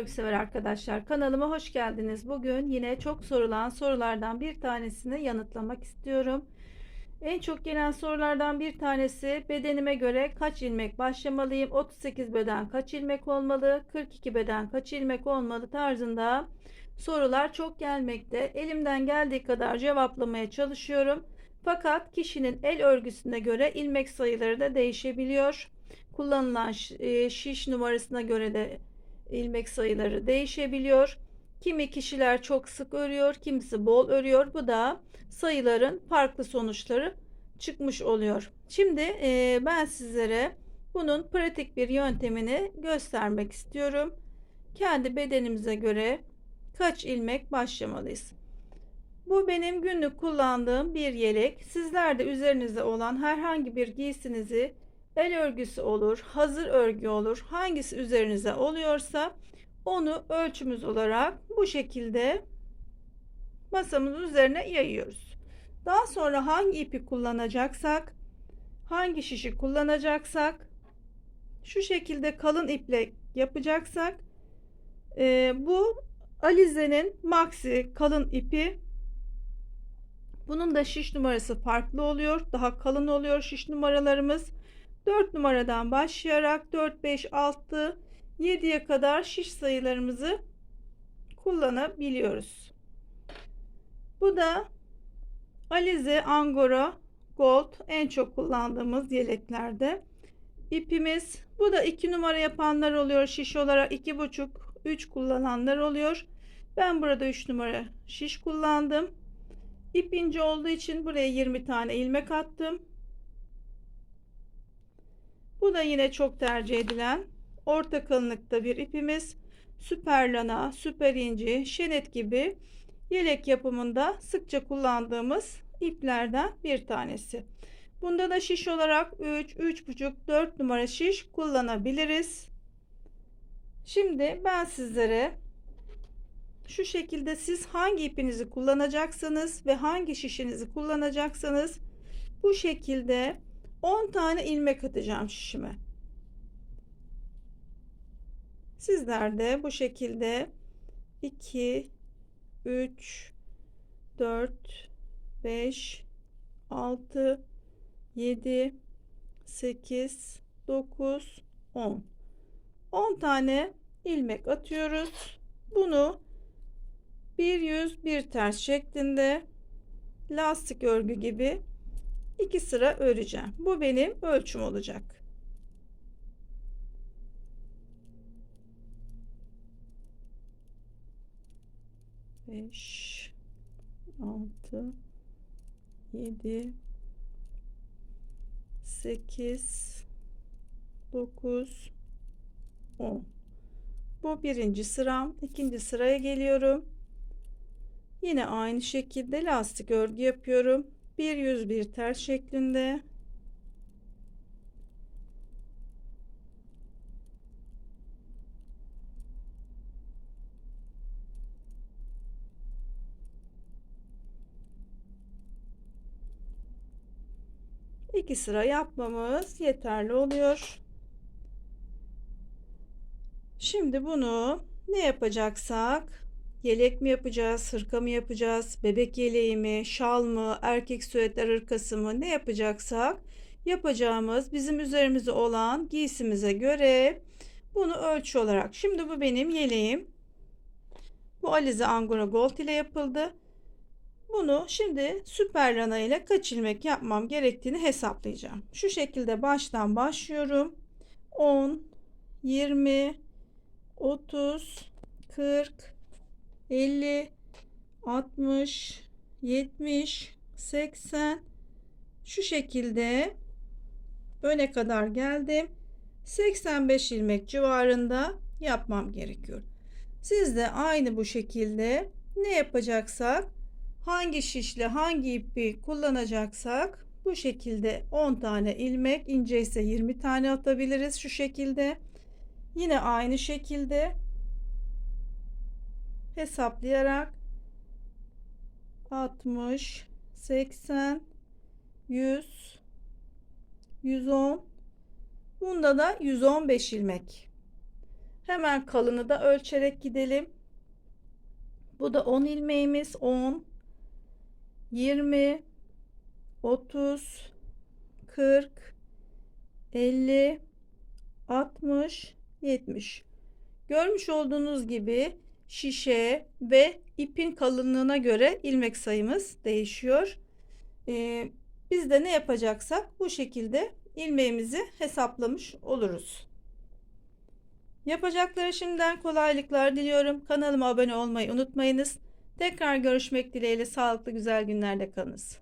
örgü sever arkadaşlar. Kanalıma hoş geldiniz. Bugün yine çok sorulan sorulardan bir tanesini yanıtlamak istiyorum. En çok gelen sorulardan bir tanesi bedenime göre kaç ilmek başlamalıyım? 38 beden kaç ilmek olmalı? 42 beden kaç ilmek olmalı tarzında sorular çok gelmekte. Elimden geldiği kadar cevaplamaya çalışıyorum. Fakat kişinin el örgüsüne göre ilmek sayıları da değişebiliyor. Kullanılan e, şiş numarasına göre de ilmek sayıları değişebiliyor. Kimi kişiler çok sık örüyor, kimisi bol örüyor. Bu da sayıların farklı sonuçları çıkmış oluyor. Şimdi e, ben sizlere bunun pratik bir yöntemini göstermek istiyorum. Kendi bedenimize göre kaç ilmek başlamalıyız? Bu benim günlük kullandığım bir yelek. Sizler de üzerinizde olan herhangi bir giysinizi el örgüsü olur, hazır örgü olur. Hangisi üzerinize oluyorsa onu ölçümüz olarak bu şekilde masamızın üzerine yayıyoruz. Daha sonra hangi ipi kullanacaksak, hangi şişi kullanacaksak, şu şekilde kalın iple yapacaksak, e, bu Alize'nin maxi kalın ipi. Bunun da şiş numarası farklı oluyor. Daha kalın oluyor şiş numaralarımız. 4 numaradan başlayarak 4, 5, 6, 7'ye kadar şiş sayılarımızı kullanabiliyoruz. Bu da Alize Angora Gold en çok kullandığımız yeleklerde. İpimiz bu da 2 numara yapanlar oluyor. Şiş olarak 2,5 3 kullananlar oluyor. Ben burada 3 numara şiş kullandım. İp ince olduğu için buraya 20 tane ilmek attım. Bu da yine çok tercih edilen orta kalınlıkta bir ipimiz. Süper lana, süper inci, şenet gibi yelek yapımında sıkça kullandığımız iplerden bir tanesi. Bunda da şiş olarak 3, 3,5, 4 numara şiş kullanabiliriz. Şimdi ben sizlere şu şekilde siz hangi ipinizi kullanacaksınız ve hangi şişinizi kullanacaksanız bu şekilde 10 tane ilmek atacağım şişime. Sizler de bu şekilde 2 3 4 5 6 7 8 9 10 10 tane ilmek atıyoruz. Bunu bir yüz bir ters şeklinde lastik örgü gibi iki sıra öreceğim. Bu benim ölçüm olacak. Beş, altı, yedi, sekiz, dokuz, on. Bu birinci sıram. ikinci sıraya geliyorum. Yine aynı şekilde lastik örgü yapıyorum bir yüz bir ters şeklinde iki sıra yapmamız yeterli oluyor. Şimdi bunu ne yapacaksak Yelek mi yapacağız, hırka mı yapacağız, bebek yeleği mi, şal mı, erkek süetler hırkası mı ne yapacaksak yapacağımız bizim üzerimize olan giysimize göre bunu ölçü olarak. Şimdi bu benim yeleğim. Bu Alize Angora Gold ile yapıldı. Bunu şimdi süper rana ile kaç ilmek yapmam gerektiğini hesaplayacağım. Şu şekilde baştan başlıyorum. 10, 20, 30, 40, 50 60 70 80 şu şekilde öne kadar geldim. 85 ilmek civarında yapmam gerekiyor. Siz de aynı bu şekilde ne yapacaksak hangi şişle hangi ipi kullanacaksak bu şekilde 10 tane ilmek ince ise 20 tane atabiliriz şu şekilde. Yine aynı şekilde hesaplayarak 60 80 100 110 bunda da 115 ilmek Hemen kalını da ölçerek gidelim. Bu da 10 ilmeğimiz. 10 20 30 40 50 60 70 Görmüş olduğunuz gibi şişe ve ipin kalınlığına göre ilmek sayımız değişiyor. Ee, biz de ne yapacaksak bu şekilde ilmeğimizi hesaplamış oluruz. Yapacaklara şimdiden kolaylıklar diliyorum. Kanalıma abone olmayı unutmayınız. Tekrar görüşmek dileğiyle sağlıklı güzel günlerde kalınız.